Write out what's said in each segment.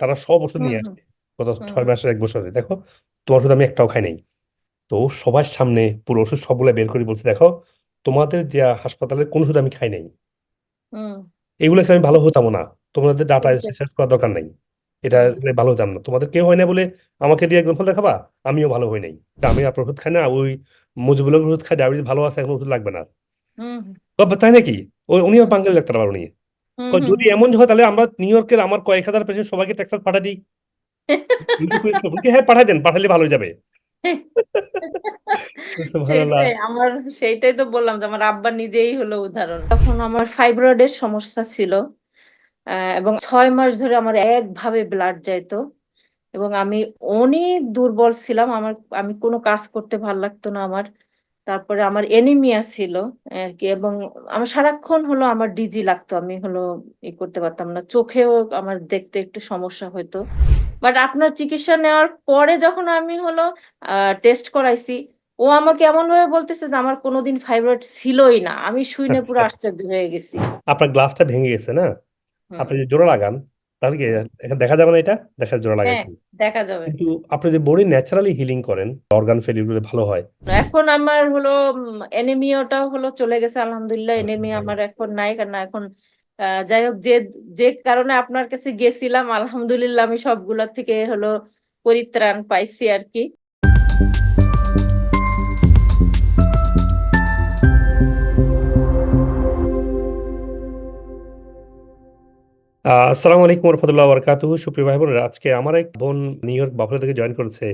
তারা সব ওষুধ নিয়ে আসছে গত ছয় মাসের এক বছরে। দেখো তোমার ওষুধ আমি একটাও খাই নাই। তো সবার সামনে পুরো ওষুধ সবগুলা বের করে বলছে দেখো তোমাদের দেয়া হাসপাতালের কোন ওষুধ আমি খাই নাই। এগুলো আমি ভালো হতাম না। তোমাদের ডাটা রিসার্চ করার দরকার নাই। এটা ভালো হতাম না। তোমাদের কেউ হয় না বলে আমাকে দিয়ে একদম ফল দেখাবা আমিও ভালো হই নাই। আমি আপনার ওষুধ খাই না ওই মুজিবুলের ওষুধ খাই ডায়াবেটিস ভালো আছে এখন ওষুধ লাগবে না। তাই নাকি? ওই উনিও হুম বাঙালি ডাক্তার আবার উনি। যদি এমন হয় তাহলে আমরা নিউ ইয়র্কের আমার কয়েক হাজার পেশেন্ট সবাইকে টেক্সাস পাঠা দিই। হ্যাঁ পাঠাই দেন পাঠালে ভালো যাবে। আমার সেইটাই তো বললাম যে আমার আব্বা নিজেই হলো উদাহরণ। তখন আমার ফাইব্রয়েডের সমস্যা ছিল এবং ছয় মাস ধরে আমার একভাবে ব্লাড যাইতো এবং আমি অনেক দুর্বল ছিলাম। আমার আমি কোনো কাজ করতে ভালো লাগতো না আমার। তারপরে আমার এনিমিয়া ছিল আর কি এবং আমার সারাক্ষণ হলো আমার ডিজি লাগতো আমি হলো ই করতে পারতাম না চোখেও আমার দেখতে একটু সমস্যা হতো বাট আপনার চিকিৎসা নেওয়ার পরে যখন আমি হলো টেস্ট করাইছি ও আমাকে এমন ভাবে বলতেছে যে আমার কোনোদিন ফাইব্রয়েড ছিলই না আমি শুনে পুরো আচ্ছা। আশ্চর্য হয়ে গেছি। আপনার গ্লাসটা ভেঙে গেছে না? আপনি যে জোড়া লাগান। তাহলে কি এখন দেখা যাবে না এটা? দেখা জোড়া হ্যাঁ লাগাইছেন দেখা যাবে। কিন্তু আপনি যে বডি ন্যাচারালি হিলিং করেন অর্গান ফেলিউর ভালো হয়। এখন আমার হলো এনিমিয়াটাও হলো চলে গেছে আলহামদুলিল্লাহ। এনিমিয়া আমার এখন নাই কারণ এখন যাই হোক যে যে কারণে আপনার কাছে গেছিলাম আলহামদুলিল্লাহ আমি সবগুলা থেকে হলো পরিত্রাণ পাইছি আর কি। আসসালামু আলাইকুম রহমতুল্লাহ বরকাতুহু সুপ্রিয় ভাই বোনেরা আজকে আমার এক বোন নিউ ইয়র্ক বাফলো থেকে জয়েন করেছে।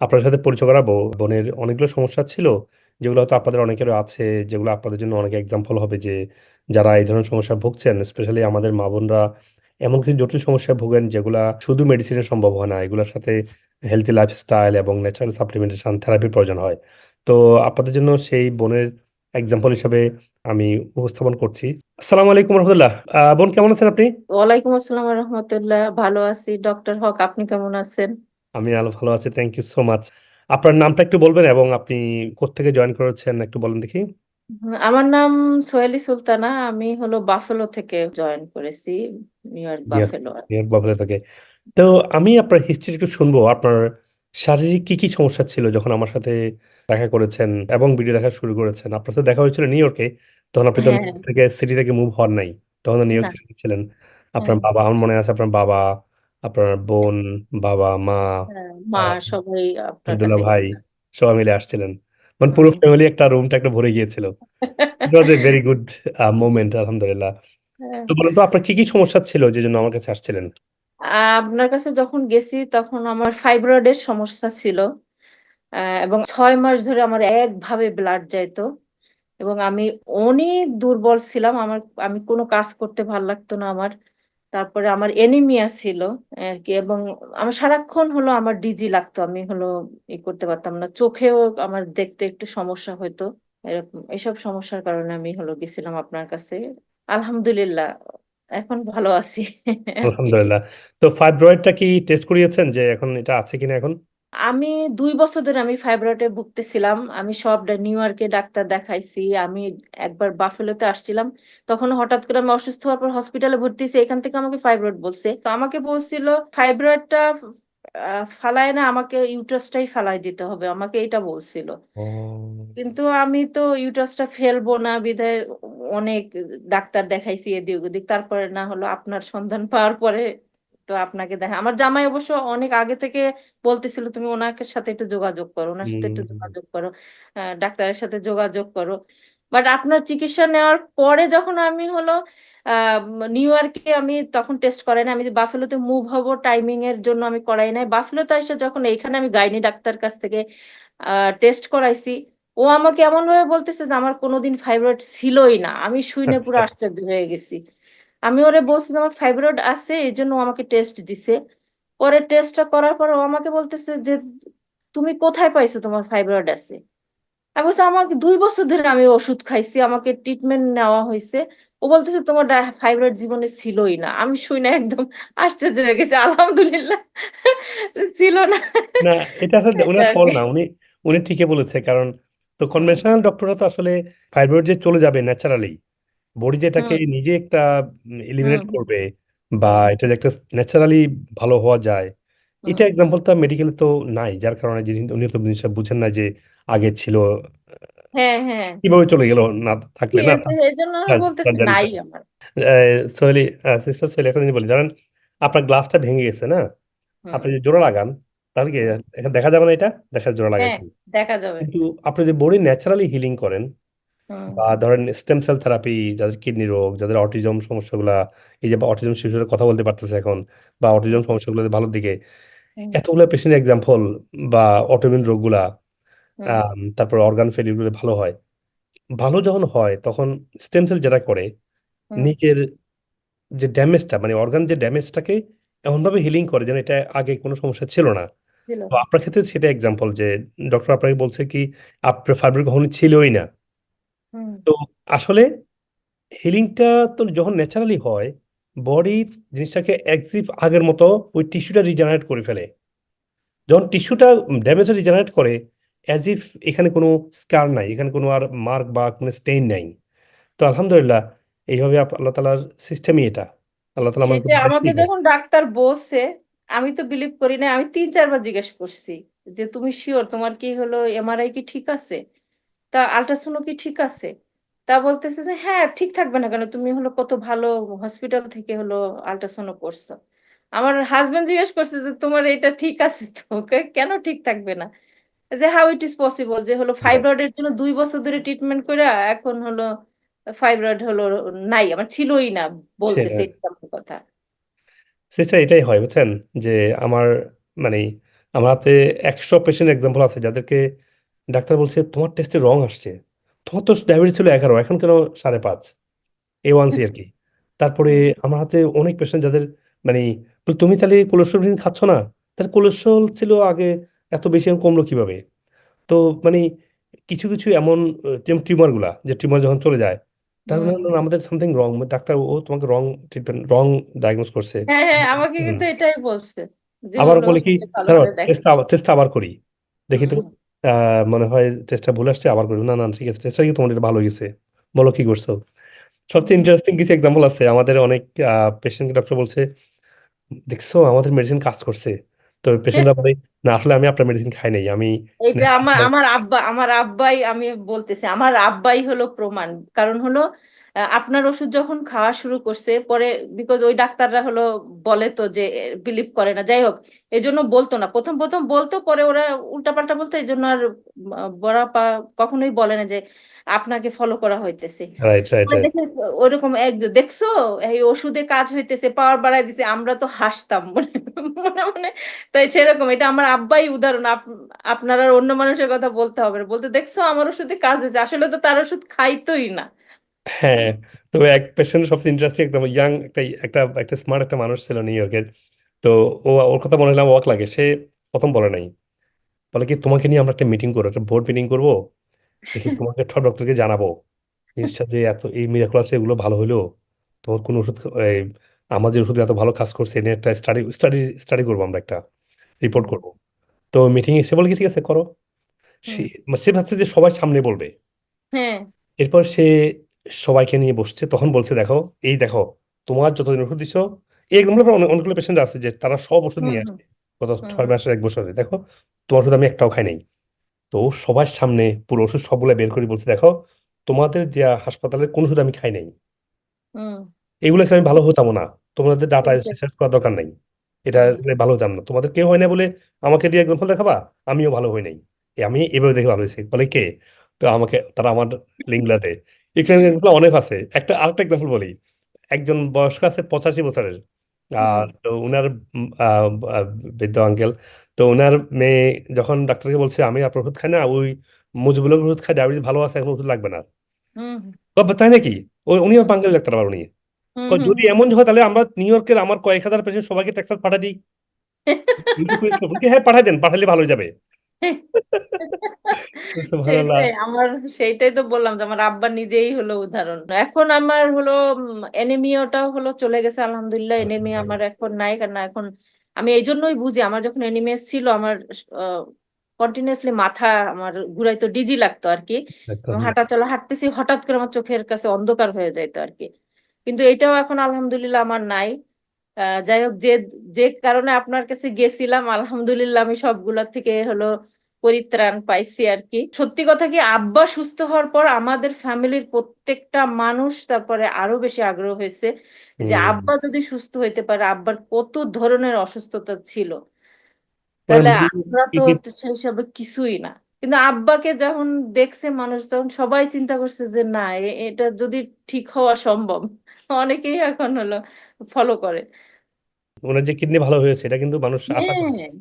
আপনার সাথে পরিচয় করাবো। বোনের অনেকগুলো সমস্যা ছিল, যেগুলো হয়তো আপনাদের অনেকেরও আছে, যেগুলো আপনাদের জন্য অনেক এক্সাম্পল হবে যে যারা এই ধরনের সমস্যা ভুগছেন স্পেশালি আমাদের মা বোনরা এমন কিছু জটিল সমস্যায় ভোগেন যেগুলা শুধু মেডিসিনে সম্ভব হয় না, এগুলোর সাথে হেলথি লাইফস্টাইল এবং ন্যাচারাল সাপ্লিমেন্টেশন থেরাপির প্রয়োজন হয়। তো আপনাদের জন্য সেই বোনের এক্সাম্পল হিসাবে আমি উপস্থাপন করছি। আসসালামু আলাইকুম রহমতুল্লাহ। বোন কেমন আছেন আপনি? ওয়ালাইকুম আসসালাম রহমতুল্লাহ ভালো আছি। ডক্টর হক আপনি কেমন আছেন? আমি আলো ভালো আছি থ্যাংক ইউ সো মাচ আপনার নামটা একটু বলবেন এবং আপনি কোত্থেকে জয়েন করেছেন একটু বলেন দেখি। আমার নাম সোহেলি সুলতানা আমি হলো বাফেলো থেকে জয়েন করেছি New New York Buffalo. New York Buffalo থেকে। তো আমি আপনার হিস্ট্রি একটু শুনব আপনার শারীরিক কি কি সমস্যা ছিল যখন আমার সাথে দেখা করেছেন এবং ভিডিও দেখা শুরু করেছেন। আপনার সাথে দেখা হয়েছিল নিউ ইয়র্কে তখন আপনি হ্যাঁ। থেকে সিটি থেকে মুভ হন নাই। তখন নিউ ইয়র্ক সিটিতে ছিলেন। আপনার হ্যাঁ বাবা আমার মনে আছে আপনার বাবা আপনার বোন বাবা মা হ্যাঁ, মা সবাই আপনার আব্দুল্লাহ ভাই সবাই মিলে আসছিলেন। মানে পুরো ফ্যামিলি একটা রুমটা একটা ভরে গিয়েছিল। It was a very good moment আলহামদুলিল্লাহ। তো বলুন তো আপনার কি কি সমস্যা ছিল যে জন্য আমার কাছে আসছিলেন? আপনার কাছে যখন গেছি তখন আমার ফাইব্রয়েডের সমস্যা ছিল। এবং ছয় মাস ধরে আমার একভাবে ব্লাড যাইতো। এবং আমি অনেক দুর্বল ছিলাম। আমার, আমি কোনো কাজ করতে ভালো লাগতো না আমার। তারপরে আমার এনিমিয়া ছিল আর কি এবং আমার সারাক্ষণ হলো আমার ডিজি লাগতো। আমি হলো ই করতে পারতাম না। চোখেও আমার দেখতে একটু সমস্যা হতো এরকম এইসব সমস্যার কারণে আমি হলো গেছিলাম আপনার কাছে। আলহামদুলিল্লাহ, এখন ভালো আছি। আলহামদুলিল্লাহ। তো ফাইব্রয়েডটা কি টেস্ট করিয়েছেন যে এখন এটা আছে কিনা এখন? আমি দুই বছর ধরে আমি ফাইব্রয়েডে ভুগতেছিলাম। আমি সব নিউ ইয়র্কে ডাক্তার দেখাইছি। আমি একবার বাফেলোতে আসছিলাম। তখন হঠাৎ করে আমি অসুস্থ হওয়ার পর হসপিটালে ভর্তি হয়েছি। এখান থেকে আমাকে ফাইব্রয়েড বলছে। তো আমাকে বলছিল ফাইব্রয়েডটা ফালায় না আমাকে ইউটারাসটাই ফালাই দিতে হবে। আমাকে এটা বলছিল। কিন্তু আমি তো ইউটারাসটা ফেলব না বিধায় অনেক ডাক্তার দেখাইছি এদিক ওদিক তারপরে না হলো আপনার সন্ধান পাওয়ার পরে তো আপনাকে দেখা আমার জামাই অবশ্য অনেক আগে থেকে বলতেছিল তুমি ওনাকে সাথে একটু যোগাযোগ করো ওনার সাথে একটু যোগাযোগ করো ডাক্তারের সাথে যোগাযোগ করো। বাট আপনার চিকিৎসা নেওয়ার পরে যখন আমি হলো নিউ ইয়র্কে আমি তখন টেস্ট করাই না আমি যে বাফেলোতে মুভ হব টাইমিং এর জন্য আমি করাই নাই। বাফেলোতে এসে যখন এইখানে আমি গাইনি ডাক্তার কাছ থেকে টেস্ট করাইছি ও আমাকে এমন ভাবে বলতেছে যে আমার কোনোদিন ফাইব্রয়েড ছিলই না। আমি শুনে পুরো আচ্ছা। আশ্চর্য হয়ে গেছি। আমি ওরে বলছি যে আমার ফাইব্রয়েড আছে এই জন্য ও আমাকে টেস্ট দিছে। পরে টেস্টটা করার পর ও আমাকে বলতেছে যে তুমি কোথায় পাইছো তোমার ফাইব্রয়েড আছে? আমি বলছি আমাকে দুই বছর ধরে আমি ওষুধ খাইছি আমাকে ট্রিটমেন্ট নেওয়া হয়েছে ও বলতেছে তোমার ফাইব্রয়েড জীবনে ছিলই না। আমি শুই না একদম আশ্চর্য হয়ে গেছি আলহামদুলিল্লাহ। ছিল না। না এটা আসলে ওনার ফল না উনি উনি ঠিকই বলেছে কারণ তো কনভেনশনাল ডক্টররা তো আসলে ফাইব্রয়েড যে চলে যাবে ন্যাচারালি বডি যেটাকে হুম। নিজে একটা হুম এলিমিনেট হুম। করবে বা এটা যে একটা ন্যাচারালি ভালো হওয়া যায় এটা হুম। এক্সাম্পল তো মেডিকেলে তো নাই যার কারণে যিনি উনি তো জিনিসটা বুঝেন না যে আগে ছিল হ্যাঁ হ্যাঁ। কীভাবে চলে গেল না থাকলে না এই জন্য আমি হ্যাঁ, বলতেছি নাই আমার। সোহেলি সিস্টার সোহেলি একটা জিনিস বলি জানেন আপনার গ্লাসটা ভেঙে গেছে না? হুম। আপনি যদি জোড়া লাগান তাহলে কি হুম এখানে দেখা যাবে না এটা? দেখা জোড়া হ্যাঁ লাগাইছেন। দেখা যাবে। কিন্তু আপনি যদি বডি ন্যাচারালি হিলিং করেন বা ধরেন স্টেম সেল থেরাপি যাদের কিডনি রোগ যাদের অটিজম সমস্যাগুলা এই যে অটিজম শিশুরা কথা বলতে পারতেছে এখন বা অটিজম সমস্যাগুলো ভালোর দিকে এতগুলো পেশেন্ট এক্সাম্পল বা অটোমিন রোগগুলা তারপর অর্গান ফেলিউরগুলো ভালো হয়। ভালো যখন হয় তখন স্টেম সেল যেটা করে নিজের যে ড্যামেজটা মানে অর্গান যে ড্যামেজটাকে এমনভাবে হিলিং করে যেন এটা আগে কোনো সমস্যা ছিল না। তো আপনার ক্ষেত্রে সেটা এক্সাম্পল যে ডক্টর আপনাকে বলছে কি আপনার ফাইবার কখনো ছিলই না। তো আসলে হিলিংটা তো যখন ন্যাচারালি হয় বডি জিনিসটাকে একজিভ আগের মতো ওই টিস্যুটা রিজেনারেট করে ফেলে। যখন টিস্যুটা ড্যামেজ রিজেনারেট করে অ্যাজ ইফ এখানে কোনো স্কার নাই এখানে কোনো আর মার্ক বা কোনো স্টেইন নাই। তো আলহামদুলিল্লাহ এইভাবে আল্লাহ তালার সিস্টেমই এটা। আল্লাহ তালা আমাকে আমাকে যখন ডাক্তার বলছে আমি তো বিলিভ করি না আমি তিন চারবার জিজ্ঞেস করছি যে তুমি শিওর তোমার কি হলো? এমআরআই কি ঠিক আছে? তা আল্ট্রাসাউন্ড কি ঠিক আছে? তা বলতেছে যে হ্যাঁ ঠিক থাকবে না কেন? তুমি হলো কত ভালো হসপিটাল থেকে হলো আল্ট্রাসাউন্ড করছ। আমার হাজবেন্ড জিজ্ঞেস করছে যে তোমার এটা ঠিক আছে তো? কেন ঠিক থাকবে না? যে হাউ ইট ইজ পসিবল যে হলো ফাইব্রয়েডের জন্য দুই বছর ধরে ট্রিটমেন্ট করে এখন হলো ফাইব্রয়েড হলো নাই আমার ছিলই না বলতেছে কথা। সেটা এটাই হয় বুঝছেন? যে আমার মানে আমার হাতে একশো পেশেন্ট এক্সাম্পল আছে যাদেরকে ডাক্তার বলছে তোমার টেস্টে রং আসছে। তোমার তো ডায়াবেটিস ছিল এগারো এখন কেন সাড়ে পাঁচ? এ ওয়ান সি আর কি। তারপরে আমার হাতে অনেক পেশেন্ট যাদের মানে তুমি তাহলে কোলেস্ট্রল খাচ্ছ না? তার কোলেস্ট্রল ছিল আগে এত বেশি এখন কমলো কীভাবে? তো মানে কিছু কিছু এমন যেমন টিউমারগুলা যে টিউমার যখন চলে যায় তার মানে আমাদের সামথিং রং ডাক্তার ও তোমাকে রং ট্রিটমেন্ট রং ডায়াগনোস করছে। হ্যাঁ হ্যাঁ আমাকে কিন্তু এটাই বলছে আবার বলে কি টেস্ট আবার করি। দেখি তো। মনে হয় টেস্টটা ভুল আসছে আবার করি না না ঠিক আছে টেস্টটা কি তোমার এটা ভালো গেছে বলো কি করছ? সবচেয়ে ইন্টারেস্টিং কিছু এক্সাম্পল আছে। আমাদের অনেক পেশেন্ট ডক্টর বলছে দেখছ আমাদের মেডিসিন কাজ করছে। তো পেশেন্টরা বলে না আসলে আমি আপনার মেডিসিন খাই নাই। আমি এটা আমার আমার আব্বা আমার আব্বাই আমি বলতেছি আমার আব্বাই হলো প্রমাণ। কারণ হলো আপনার ওষুধ যখন খাওয়া শুরু করছে পরে বিকজ ওই ডাক্তাররা হলো বলে তো যে বিলিভ করে না। যাই হোক এই জন্য বলতো না। প্রথম প্রথম বলতো পরে ওরা উল্টাপাল্টা বলতো এই জন্য আর বড়া পা কখনোই বলে না যে আপনাকে ফলো করা হইতেছে। দেখে ওরকম এক দেখছ? এই ওষুধে কাজ হইতেছে পাওয়ার বাড়াই দিছে আমরা তো হাসতাম। মনে মনে মনে। তাই সেরকম এটা আমার আব্বাই উদাহরণ। আপ- আপনার আর অন্য মানুষের কথা বলতে হবে বলতে দেখছ আমার ওষুধে কাজ হয়েছে আসলে তো তার ওষুধ খাইতোই না। হ্যাঁ তো এক পেশেন্ট সবচেয়ে ইন্টারেস্টিং একদম ইয়াং একটা একটা একটা স্মার্ট একটা মানুষ ছিল নিউ ইয়র্কের তো ও ওর কথা মনে হলে আমার অবাক লাগে। সে প্রথম বলে নাই। বলে কি তোমাকে নিয়ে আমরা একটা মিটিং করব একটা বোর্ড মিটিং করব? দেখি তোমাকে সব ডক্টরকে জানাব। জিনিসটা যে এত এই মিরাকুলাস এগুলো ভালো হলো তোমার কোন ওষুধ আমার যে ওষুধ এত ভালো কাজ করছে এ নিয়ে একটা স্টাডি স্টাডি স্টাডি করব আমরা একটা রিপোর্ট করব। তো মিটিং এসে বলে কি ঠিক আছে করো। সে ভাবছে যে সবাই সামনে বলবে। হ্যাঁ। এরপর সে সবাইকে নিয়ে বসছে তখন বলছে দেখো এই দেখো তোমার যতদিন ওষুধ দিছো এই অনেকগুলো পেশেন্ট আছে যে তারা সব ওষুধ নিয়ে আসে গত ছয় মাসের এক বছরে। দেখো তোমার ওষুধ আমি একটাও খাই নাই। তো সবার সামনে পুরো ওষুধ সবগুলো বের করে বলছে দেখো তোমাদের দেয়া হাসপাতালের কোনো ওষুধ আমি খাই নাই। এগুলো আমি ভালো হতাম না। তোমাদের ডাটা রিসার্চ করার দরকার নাই। এটা ভালো হতাম না। তোমাদের কেউ হয় না বলে আমাকে দিয়ে এক্সাম্পল দেখাবা? আমিও ভালো হই নাই। আমি এভাবে দেখে ভালো হয়েছি। বলে কে? তো আমাকে তারা আমার লিঙ্কগুলা দেয় এখানে অনেক আছে একটা আরেকটা এক্সাম্পল বলি। একজন বয়স্ক আছে পঁচাশি বছরের। আর তো উনার বৃদ্ধ আঙ্কেল তো উনার মেয়ে যখন ডাক্তারকে বলছে আমি আপনার ওষুধ খাই না ওই মুজিবুলের ওষুধ খাই ডায়াবেটিস ভালো আছে এখন ওষুধ লাগবে না। তাই নাকি? ওই উনিও বাঙালি ডাক্তার আবার উনি। যদি এমন হয় তাহলে আমরা নিউ ইয়র্কের আমার কয়েক হাজার পেশেন্ট সবাইকে টেক্সাস পাঠা দিই। উনি হ্যাঁ পাঠাই দেন পাঠালে ভালো হয়ে যাবে। আমার সেইটাই তো বললাম যে আমার আব্বা নিজেই হলো উদাহরণ। এখন আমার হলো এনিমিয়াটাও হলো চলে গেছে আলহামদুলিল্লাহ। এনিমিয়া আমার এখন নাই কারণ এখন আমি এই জন্যই বুঝি আমার যখন এনিমিয়া ছিল আমার কন্টিনিউয়াসলি মাথা আমার ঘুরাইতো ডিজি লাগতো আর কি হাঁটা চলা হাঁটতেছি হঠাৎ করে আমার চোখের কাছে অন্ধকার হয়ে যাইতো আর কি কিন্তু এটাও এখন আলহামদুলিল্লাহ আমার নাই। যাই হোক যে যে কারণে আপনার কাছে গেছিলাম আলহামদুলিল্লাহ আমি সবগুলা থেকে হলো পরিত্রাণ পাইছি আর কি। সত্যি কথা কি আব্বা সুস্থ হওয়ার পর আমাদের ফ্যামিলির প্রত্যেকটা মানুষ তারপরে আরও বেশি আগ্রহ হয়েছে যে আব্বা যদি সুস্থ হইতে পারে আব্বার কত ধরনের অসুস্থতা ছিল। তাহলে আমরা তো সেই হিসাবে কিছুই না। কিন্তু আব্বাকে যখন দেখছে মানুষ তখন সবাই চিন্তা করছে যে না এটা যদি ঠিক হওয়া সম্ভব। অনেকেই এখন হলো ফলো করে। ওনার যে কিডনি ভালো হয়েছে এটা কিন্তু মানুষ আশা করে হ্যাঁ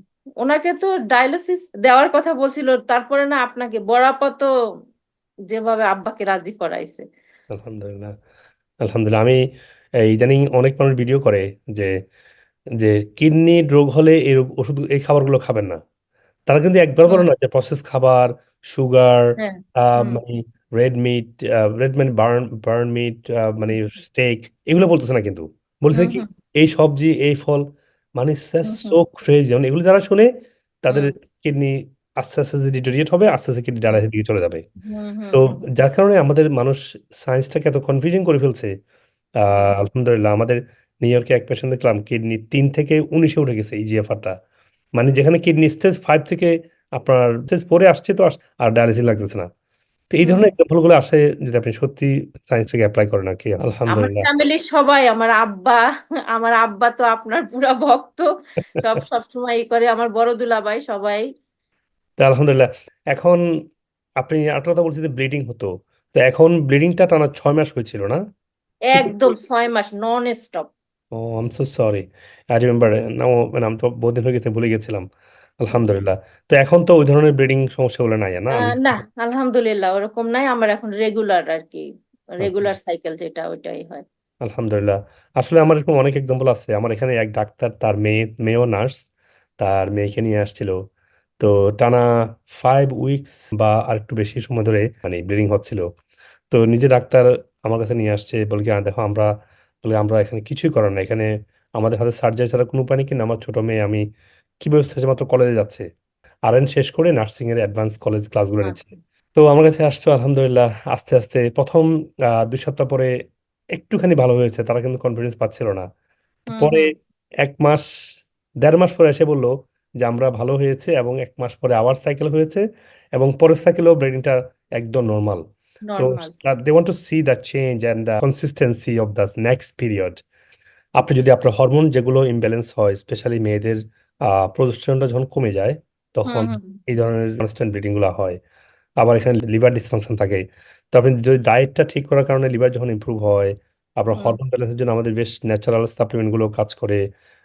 ওনাকে তো ডায়ালিসিস দেওয়ার কথা বলছিল তারপরে না আপনাকে বড়াপা তো যেভাবে আব্বাকে রাজি করাইছে। আলহামদুলিল্লাহ আলহামদুলিল্লাহ। আমি ইদানিং অনেক মানুষ ভিডিও করে যে যে কিডনি রোগ হলে এই রোগ ওষুধ এই খাবারগুলো খাবেন না। তারা কিন্তু একবার বলে না যে প্রসেস খাবার সুগার হ্যাঁ মানে রেড মিট রেড মানে বার্ন বার্ন মিট মানে স্টেক এগুলো বলতেছে না কিন্তু। বলছে কি এই সবজি এই ফল মানে সো ক্রেজি মানে এগুলো যারা শুনে তাদের কিডনি আস্তে আস্তে ডিটোরিয়েট হবে আস্তে আস্তে কিডনি ডায়ালাইসিস দিকে চলে যাবে। তো যার কারণে আমাদের মানুষ সায়েন্সটাকে এত কনফিউজিং করে ফেলছে। আহ আলহামদুলিল্লাহ আমাদের নিউ ইয়র্কে এক পেশেন্ট দেখলাম কিডনি তিন থেকে উনিশে উঠে গেছে ইজিএফআরটা মানে যেখানে কিডনি স্টেজ ফাইভ থেকে আপনার স্টেজ ফোরে আসছে তো আর ডায়ালিসিস লাগতেছে না। তো এই ধরনের এক্সাম্পলগুলো আসে যদি আপনি সত্যি সায়েন্সটাকে অ্যাপ্লাই করেন আর কি আমার আলহামদুলিল্লাহ। ফ্যামিলির সবাই আমার আব্বা আমার আব্বা তো আপনার পুরা ভক্ত সব সব সময় করে আমার বড় দুলাভাই সবাই। তো আলহামদুলিল্লাহ এখন আপনি একটা কথা বলছি যে ব্লিডিং হতো তো এখন ব্লিডিংটা টানা ছয় মাস হয়েছিল না? একদম ছয় মাস নন স্টপ ও আম so sorry I remember now মানে আমি তো বহুদিন হয়ে গেছে ভুলে গেছিলাম। আলহামদুলিল্লাহ। তো এখন তো ওই ধরনের ব্লিডিং সমস্যাগুলো নাই না? না আলহামদুলিল্লাহ ওরকম নাই। আমার এখন রেগুলার আর কি রেগুলার সাইকেল যেটা ওইটাই হয়। আলহামদুলিল্লাহ। আসলে আমার এরকম অনেক এক্সাম্পল আছে। আমার এখানে এক ডাক্তার তার মেয়ে মেয়েও নার্স তার মেয়েকে নিয়ে আসছিল। তো টানা ফাইভ উইকস বা আর একটু বেশি সময় ধরে মানে ব্লিডিং হচ্ছিল। তো নিজে ডাক্তার আমার কাছে নিয়ে আসছে বলে কি "আহ, দেখো আমরা বলে আমরা এখানে কিছুই করার না এখানে আমাদের হাতে সার্জারি ছাড়া কোনো উপায় নেই। কিন্তু আমার ছোট মেয়ে আমি কীভাবে মাত্র কলেজে যাচ্ছে। আরএন শেষ করে নার্সিং এর অ্যাডভান্স কলেজ ক্লাসগুলো নিচ্ছে। তো আমার কাছে আসছো আলহামদুলিল্লাহ আস্তে আস্তে প্রথম দুই সপ্তাহ পরে একটুখানি ভালো হয়েছে তারা কিন্তু কনফিডেন্স পাচ্ছিল না। পরে এক মাস দেড় মাস পরে এসে বলল যে আমরা ভালো হয়েছে এবং এক মাস পরে আবার সাইকেল হয়েছে এবং পরের সাইকেলও ব্রেডিংটা একদম নর্মাল তো they want to see the change and the consistency of the next period আপনি যদি আপনার হরমোন যেগুলো ইমব্যালেন্স হয় স্পেশালি মেয়েদের আহ প্রোজেস্টেরনটা যখন কমে যায় তখন হুম এই ধরনের কনস্ট্যান্ট ব্লিডিংগুলো হয়। আবার এখানে লিভার ডিসফাংশন থাকে। তো আপনি যদি ডায়েটটা ঠিক করার কারণে লিভার যখন ইমপ্রুভ হয় আপনার হুম। হরমোন ব্যালেন্সের জন্য আমাদের বেশ ন্যাচারাল সাপ্লিমেন্টগুলো কাজ করে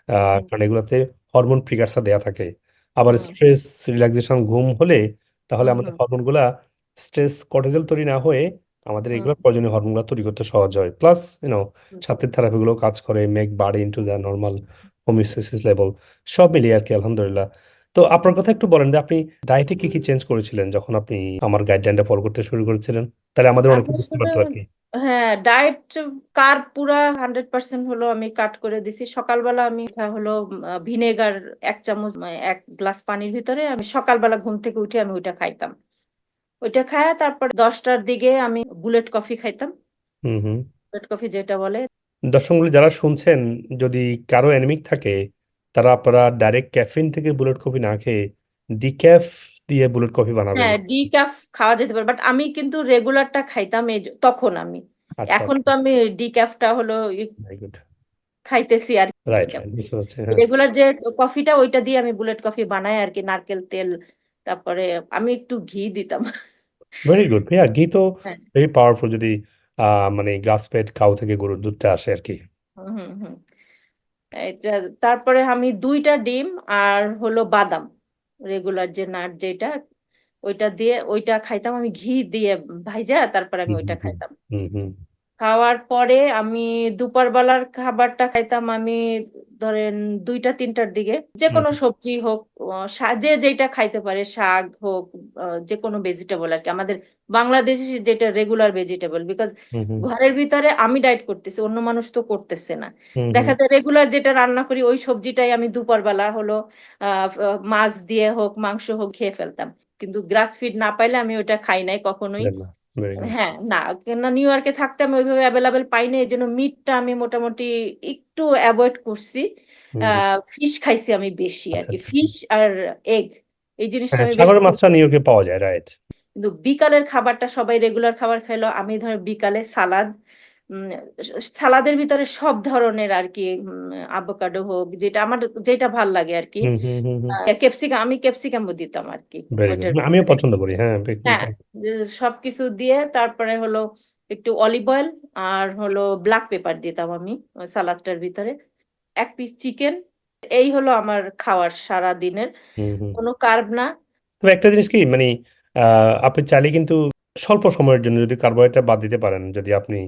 আহ, হুম। কারণ এগুলোতে হরমোন প্রিকারসা দেয়া থাকে। আবার হুম। স্ট্রেস রিল্যাক্সেশন ঘুম হলে তাহলে হুম আমাদের হুম। হরমোনগুলা স্ট্রেস কর্টিজল তৈরি না হয়ে আমাদের হুম। এগুলো প্রয়োজনীয় হরমোনগুলো তৈরি করতে সহজ হয়। Plus you know hmm. সাথের থেরাপি গুলো কাজ করে make body into the normal homeostasis level সব মিলিয়ে আর কি আলহামদুলিল্লাহ। তো আপনার কথা একটু বলেন যে আপনি ডায়েটে কি কি চেঞ্জ করেছিলেন যখন আপনি আমার গাইডলাইনটা ফলো করতে শুরু করেছিলেন? তাহলে আমাদের অনেক বুঝতে পারতো আর কি। হ্যাঁ ডায়েট কার পুরা হান্ড্রেড পার্সেন্ট হলো আমি কাট করে দিছি। সকালবেলা আমি হলো ভিনেগার এক চামচ মানে এক গ্লাস পানির ভিতরে আমি সকালবেলা ঘুম থেকে উঠে আমি ওইটা খাইতাম। ওইটা খায় তারপর দশটার দিকে আমি বুলেট কফি খাইতাম। হুম হুম। বুলেট কফি যেটা বলে দর্শকগুলো যারা শুনছেন যদি কারও অ্যানিমিক থাকে তারা আপনারা ডাইরেক্ট ক্যাফিন থেকে বুলেট কফি না খেয়ে ডিক্যাফ দিয়ে বুলেট কফি বানাবেন। হ্যাঁ ডিক্যাফ খাওয়া যেতে পারে বাট আমি কিন্তু রেগুলারটা খাইতাম এই তখন আমি। আচ্ছা এখন তো আমি ডিক্যাফটা হলো খাইতেছি আর পারছি হ্যাঁ। রেগুলার যে কফিটা ওইটা দিয়ে আমি বুলেট কফি বানাই আর কি নারকেল তেল তারপরে আমি একটু ঘি দিতাম। ভেরি গুড ভাইয়া ঘি তো হ্যাঁ। ভেরি পাওয়ারফুল যদি মানে গ্রাস ফেড কাউ থেকে গরুর দুধটা আসে আর কি। হুম হুম হুম। এটা তারপরে আমি দুইটা ডিম আর হলো বাদাম রেগুলার যে নাট যেটা ওইটা দিয়ে ওইটা খাইতাম। আমি ঘি দিয়ে ভাইজা তারপরে আমি ওইটা খাইতাম। হুম হুম। খাওয়ার পরে আমি দুপার বেলার খাবারটা খাইতাম আমি ধরেন দুইটা তিনটার দিকে। যে কোনো সবজি হোক যে যেটা খাইতে পারে শাক হোক যে কোনো ভেজিটেবল আর কি আমাদের বাংলাদেশে যেটা রেগুলার ভেজিটেবল বিকজ ঘরের ভিতরে আমি ডায়েট করতেছি অন্য মানুষ তো করতেছে না। দেখা যায় রেগুলার যেটা রান্না করি ওই সবজিটাই আমি দুপার বেলা হলো মাছ দিয়ে হোক মাংস হোক খেয়ে ফেলতাম। কিন্তু গ্রাস ফিড না পাইলে আমি ওটা খাই নাই কখনোই। ভেরি গুড হ্যাঁ না কেননা নিউ ইয়র্কে থাকতে আমি ওইভাবে অ্যাভেলেবেল পাই না এই জন্য মিটটা আমি মোটামুটি একটু অ্যাভয়েড করছি। ফিশ খাইছি আমি বেশি আর আচ্ছা কি আচ্ছা ফিশ আর এগ এই জিনিসটা হ্যাঁ আমি সাগরের মাছটা নিউ ইয়র্কে পাওয়া যায় রাইট কিন্তু বিকালের খাবারটা সবাই রেগুলার খাবার খাইলো আমি ধর বিকালে সালাদ সালাদের ভিতরে সব ধরনের আর কি আቮকাডো হোক যেটা আমার যেটা ভালো লাগে আর কি। ক্যাপসিকাম আমি ক্যাপসিকামও দিতাম আর কি আমিও পছন্দ করি হ্যাঁ হ্যাঁ সবকিছু দিয়ে তারপরে হলো একটু অলিভ অয়েল আর হলো ব্ল্যাক পেপার দিতাম আমি সালাদটার ভিতরে। এক পিস চিকেন এই হলো আমার খাওয়ার সারা দিনের। কোনো কার্ব না। তবে একটা জিনিস কি মানে আহ, আপনি চাইলে কিন্তু স্বল্প সময়ের জন্য যদি কার্বোহাইড্রেট বাদ দিতে পারেন যদি আপনি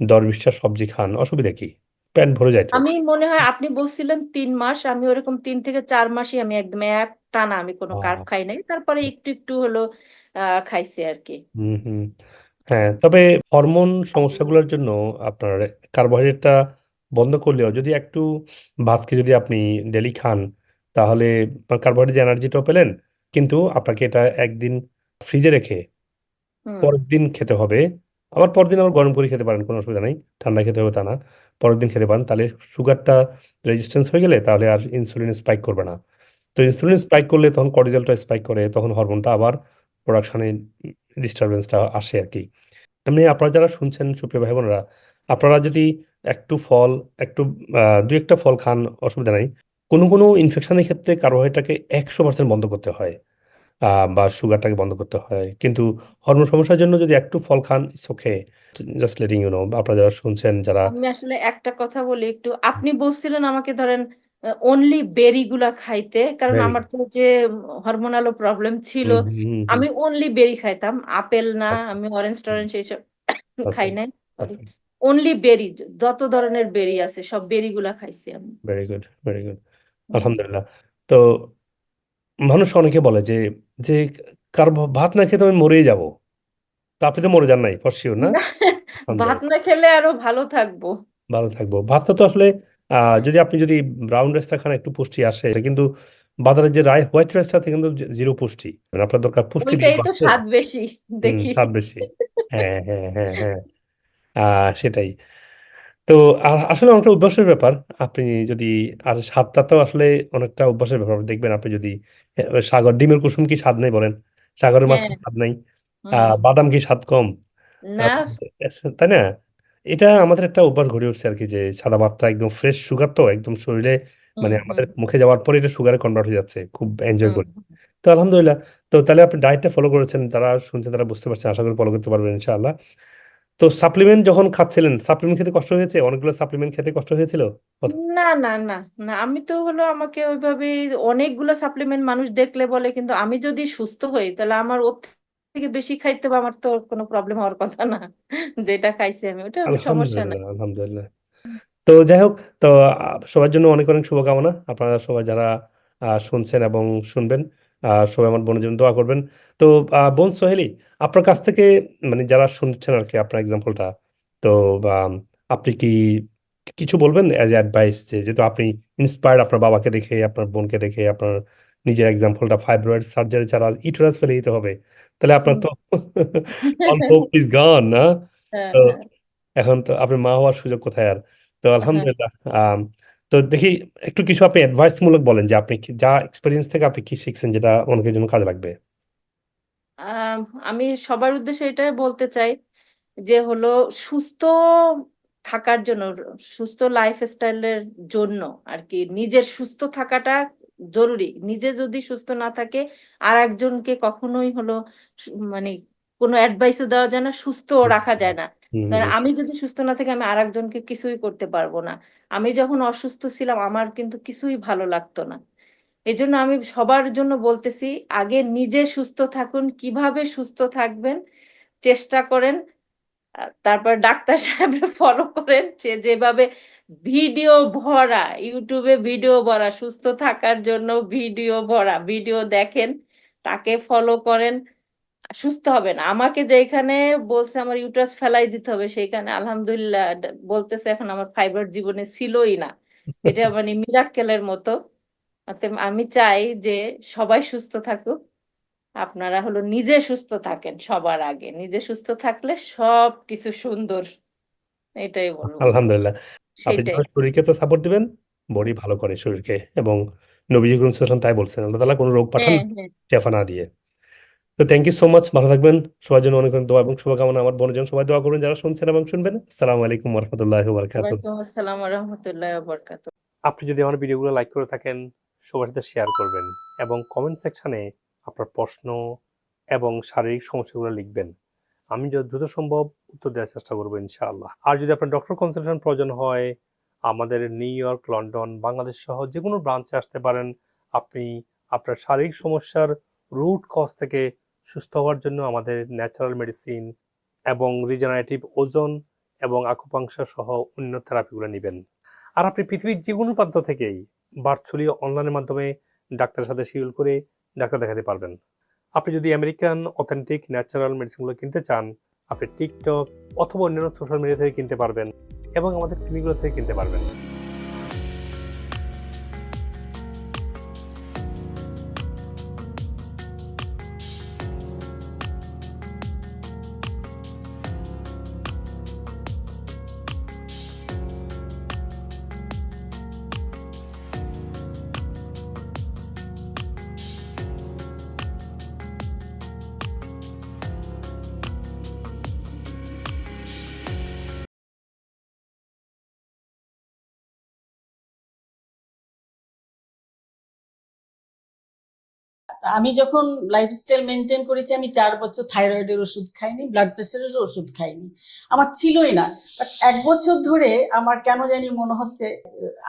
দশ বিশটা সবজি খান অসুবিধা কি? পেট ভরে যায় আমি মনে হয় আপনি বলছিলেন তিন মাস আমি ওরকম তিন থেকে চার মাসই আমি একদম এক টানা আমি কোনো কার্ব খাই নাই তারপরে একটু একটু হলো আহ খাইছি আর কি হুম হুম। হ্যাঁ তবে হরমোন সমস্যাগুলোর জন্য আপনার কার্বোহাইড্রেটটা বন্ধ করলেও যদি একটু ভাতকে যদি আপনি ডেলি খান তাহলে কার্বোহাইড্রেট এনার্জিটাও পেলেন কিন্তু আপনাকে এটা একদিন ফ্রিজে রেখে হুম। পরের দিন খেতে হবে। আবার পরের দিন আবার গরম করে খেতে পারেন, কোনো অসুবিধা নেই ঠান্ডা খেতে হবে তা না। পরের দিন খেতে পারেন, তাহলে সুগারটা রেজিস্ট্যান্স হয়ে গেলে তাহলে আর ইনসুলিন স্পাইক করবে না। তো ইনসুলিন স্পাইক করলে তখন কর্টিজলটা স্পাইক করে, তখন হরমোনটা আবার প্রোডাকশনে ডিস্টারবেন্সটা আসে আর কি। এমনি আপনারা যারা শুনছেন, সুপ্রিয় ভাই বোনেরা আপনারা যদি একটু ফল, একটু দু একটা ফল খান, অসুবিধা নাই। কোনো কোনো ইনফেকশনের ক্ষেত্রে কার্বোহাইড্রেটটাকে একশো পার্সেন্ট বন্ধ করতে হয়। বা সুগারটাকে বন্ধ করতে হয়। কিন্তু হরমোন সমস্যার জন্য যদি একটু ফল খান it's okay just letting you know আপনারা যারা শুনছেন যারা আমি আসলে একটা কথা বলি একটু। আপনি বলছিলেন আমাকে ধরেন অনলি বেরি গুলা খাইতে কারণ আমার তো যে হরমোনালও প্রবলেম ছিল আমি অনলি বেরি খাইতাম। আপেল না আমি অরেঞ্জ টরেঞ্জ এইসব খাই নাই অনলি বেরি যত ধরনের বেরি আছে সব বেরি গুলা খাইছি আমি। ভেরি গুড ভেরি গুড আলহামদুলিল্লাহ। তো মানুষ অনেকে বলে যে যে কার্ব ভাত না খেতে আমি মরেই যাব। তা আপনি তো মরে যান নাই ফর শিওর না? ভাত না খেলে আরও ভালো থাকব। ভালো থাকব। ভাতটা তো আসলে যদি আপনি যদি ব্রাউন রাইসটা খান একটু পুষ্টি আসে কিন্তু বাজারে যে রাই হোয়াইট রাইসটাতে কিন্তু জিরো পুষ্টি। মানে আপনার দরকার পুষ্টি তো স্বাদ বেশি দেখি। স্বাদ বেশি। হ্যাঁ হ্যাঁ হ্যাঁ হ্যাঁ। আহ, সেটাই। তো আসলে অনেকটা অভ্যাসের ব্যাপার। আপনি যদি আর স্বাদটা তো আসলে অনেকটা অভ্যাসের ব্যাপার। দেখবেন আপনি যদি সাগর ডিমের কুসুম কি স্বাদ নেই বলেন? সাগরের মাছ হ্যাঁ। স্বাদ নাই। হুম আহ বাদাম কি স্বাদ কম? না। আহ, তাই না? এটা আমাদের একটা অভ্যাস গড়ে উঠছে আর কি যে সাদা ভাতটা একদম ফ্রেশ সুগার তো একদম শরীরে মানে হুম। আমাদের মুখে যাওয়ার পরে এটা সুগারে কনভার্ট হয়ে যাচ্ছে খুব এনজয় হুম করি। তো আলহামদুলিল্লাহ। তো তাহলে আপনি ডায়েটটা ফলো করেছেন তারা শুনছে তারা বুঝতে পারছেন আশা করি ফলো করতে পারবেন ইনশাআল্লাহ। তো সাপ্লিমেন্ট যখন খাচ্ছিলেন সাপ্লিমেন্ট খেতে কষ্ট হয়েছে? অনেকগুলো সাপ্লিমেন্ট খেতে কষ্ট হয়েছিল? না না না না। আমি তো হলো আমাকে ওইভাবে অনেকগুলো সাপ্লিমেন্ট মানুষ দেখলে বলে কিন্তু আমি যদি সুস্থ হই তাহলে আমার ওর থেকে বেশি খাইতে বা আমার তো কোনো প্রবলেম হওয়ার কথা না। যেটা খাইছি আমি ওটা সমস্যা না আলহামদুলিল্লাহ। তো যাই হোক তো সবার জন্য অনেক অনেক শুভকামনা। আপনারা সবাই যারা শুনছেন এবং শুনবেন সবাই আমার বোনের জন্য দোয়া করবেন। তো বোন সোহেলি আপনার কাছ থেকে মানে যারা শুনছেন আর কি আপনার এক্সাম্পলটা তো আপনি কি কিছু বলবেন অ্যাজ অ্যাডভাইস যে যেহেতু আপনি ইন্সপায়ার্ড আপনার বাবাকে দেখে আপনার বোনকে দেখে আপনার নিজের এক্সাম্পলটা ফাইব্রয়েড সার্জারি ছাড়া ইউটেরাস ফেলে দিতে হবে তাহলে আপনার তো অল হোপ ইজ গন না? হ্যাঁ তো হ্যাঁ। এখন তো আপনি মা হওয়ার সুযোগ কোথায় আর? তো হ্যাঁ। আলহামদুলিল্লাহ তো দেখি একটু কিছু আপনি অ্যাডভাইস মূলক বলেন যে আপনি যা এক্সপিরিয়েন্স থেকে আপনি কি শিখছেন যেটা অনেকের জন্য কাজে লাগবে? আমি সবার উদ্দেশ্যে এটাই বলতে চাই যে হলো সুস্থ থাকার জন্য সুস্থ লাইফ স্টাইলের জন্য আর কি নিজের সুস্থ থাকাটা জরুরি। নিজে যদি সুস্থ না থাকে আর একজনকে কখনোই হলো মানে কোনো অ্যাডভাইসও দেওয়া যায় না সুস্থ রাখা যায় না। আমি যদি সুস্থ না থাকি আমি আর একজনকে কিছুই করতে পারব না। আমি যখন অসুস্থ ছিলাম, আমার কিন্তু কিছুই ভালো লাগতো না। এই জন্য আমি সবার জন্য বলতেছি, আগে নিজে সুস্থ থাকুন, কীভাবে সুস্থ থাকবেন চেষ্টা করেন তারপর ডাক্তার সাহেব ফলো করেন, সে যেভাবে ভিডিও ভরা, ইউটিউবে ভিডিও ভরা, সুস্থ থাকার জন্য ভিডিও ভরা, ভিডিও দেখেন, তাকে ফলো করেন। সুস্থ হবে না। আমাকে যেখানে বলছে আমার ইউটারাস ফেলাই দিতে হবে সেখানে আলহামদুলিল্লাহ বলতেছে এখন আমার ফাইবার জীবনে ছিলই না। এটা মানে মিরাক্কেলের মতো। আমি চাই যে সবাই সুস্থ থাকুক। আপনারা হলো নিজে সুস্থ থাকেন সবার আগে। নিজে সুস্থ থাকলে সব কিছু সুন্দর। এটাই বলব। আলহামদুলিল্লাহ। আপনি শরীরকে তো সাপোর্ট দিবেন বডি ভালো করে শরীরকে। এবং নবীজি করিম তাই বলছেন আল্লাহ তাআলা কোনো রোগ পাঠান হ্যাঁ হ্যাঁ। না দিয়ে। তো থ্যাংক ইউ সো মাচ ভালো থাকবেন। সবার জন্য অনেক অনেক দোয়া এবং শুভকামনা। আমার বোনের জন্য সবাই দোয়া করবেন। যারা শুনছেন এবং শুনবেন আসসালামু আলাইকুম আসসালাম রহমতুল্লাহ বরকাত আপনি যদি আমার ভিডিওগুলো লাইক করে থাকেন সবার সাথে শেয়ার করবেন এবং কমেন্ট সেকশনে আপনার প্রশ্ন এবং শারীরিক সমস্যাগুলো লিখবেন। আমি যত দ্রুত সম্ভব উত্তর দেওয়ার চেষ্টা করব ইনশাআল্লাহ। আর যদি আপনার ডক্টর কনসালটেশন প্রয়োজন হয় আমাদের নিউ ইয়র্ক লন্ডন বাংলাদেশ সহ যে কোনো ব্রাঞ্চে আসতে পারেন। আপনি আপনার শারীরিক সমস্যার রুট কজ থেকে সুস্থ হওয়ার জন্য আমাদের ন্যাচারাল মেডিসিন এবং রিজেনারেটিভ ওজন এবং আকুপাংশার সহ অন্য থেরাপিগুলো নেবেন। আর আপনি পৃথিবীর যে কোনো প্রান্ত থেকেই ভার্চুয়ালি অনলাইনের মাধ্যমে ডাক্তারের সাথে শিডিউল করে ডাক্তার দেখাতে পারবেন। আপনি যদি আমেরিকান অথেন্টিক ন্যাচারাল মেডিসিনগুলো কিনতে চান, আপনি টিকটক অথবা অন্যান্য সোশ্যাল মিডিয়া থেকে কিনতে পারবেন এবং আমাদের ক্লিনিকগুলো থেকে কিনতে পারবেন। আমি যখন লাইফস্টাইল মেনটেন করেছি আমি চার বছর থাইরয়েডের ওষুধ খাইনি ব্লাড প্রেশারের ওষুধ খাইনি। আমার ছিলই না। বাট এক বছর ধরে আমার কেন জানি মনে হচ্ছে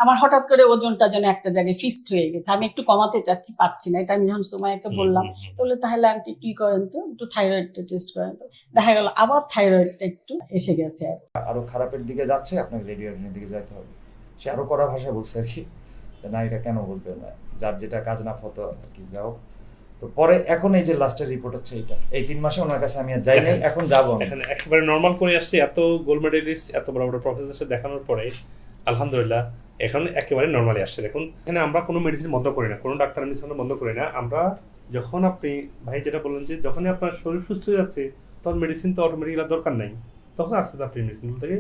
আমার হঠাৎ করে ওজনটা যেন একটা জায়গায় ফিক্সড হয়ে গেছে। আমি একটু কমাতে চাচ্ছি পারছি না। এটা আমি যখন সময়কে বললাম তাহলে তাহলে আন্টি ই করেন তো? একটু থাইরয়েডটা টেস্ট করেন তো। দেখা গেল আবার থাইরয়েডটা একটু এসে গেছে আর আরও খারাপের দিকে যাচ্ছে আপনাকে রেডিয়েশনের দিকে যেতে হবে। সে আরও কড়া ভাষায় বলছে আর কি না এটা কেন বলবে না? যার যেটা কাজ না ফতো আর কি। যাও তো পরে এখন এই যে লাস্টের রিপোর্ট হচ্ছে এইটা। এই তিন মাসে ওনার কাছে আমি আর যাই নাই এখন যাব এখানে একেবারে নর্মাল করে আসছে এত গোল্ড মেডেলিস্ট এত বড় বড় প্রফেসর দেখানোর পরে আলহামদুলিল্লাহ এখন একেবারে নর্মালি আসছে। দেখুন এখানে আমরা কোনো মেডিসিন বন্ধ করি না কোনো ডাক্তার মেডিসিন বন্ধ করি না। আমরা যখন আপনি ভাই যেটা বললেন যে যখনই আপনার শরীর সুস্থ হয়ে যাচ্ছে তখন মেডিসিন তো অটোমেটিক দরকার নাই। তখন আস্তে আস্তে আপনি মেডিসিন থেকে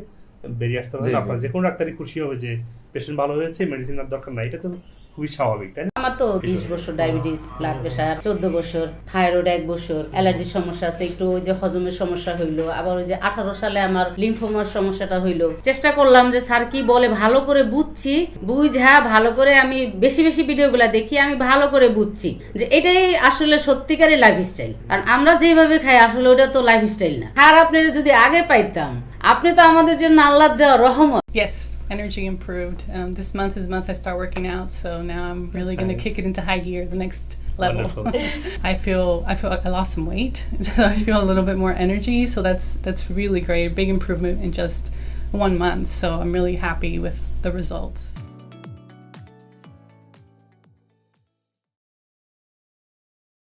বেরিয়ে আসতে পারেন। আপনার যে কোনো ডাক্তারই খুশি হবে যে পেশেন্ট ভালো হয়েছে মেডিসিন আর দরকার নাই। এটা তো খুবই স্বাভাবিক তাই না? আমার তো বিশ বছর ডায়াবেটিস ব্লাড প্রেশার চোদ্দ বছর থাইরয়েড এক বছর অ্যালার্জির সমস্যা আছে একটু ওই যে হজমের সমস্যা হইল আবার ওই যে আঠারো সালে আমার লিম্ফোমার সমস্যাটা হইল। চেষ্টা করলাম যে স্যার কি বলে ভালো করে বুঝছি বুঝা ভালো করে আমি বেশি বেশি ভিডিওগুলো দেখি আমি ভালো করে বুঝছি যে এটাই আসলে সত্যিকারের লাইফস্টাইল কারণ আমরা যেভাবে খাই আসলে ওটা তো লাইফস্টাইল না। আর আপনি যদি আগে পাইতাম আপনি তো আমাদের জন্য আল্লাহ দেওয়া রহমত Yes, energy improved. Um, this month is the month I start working out, so now I'm really going to nice. kick it into high gear the next level. Wonderful. I feel I feel like I lost some weight, so I feel a little bit more energy. So that's that's really great, big improvement in just one month. So I'm really happy with the results.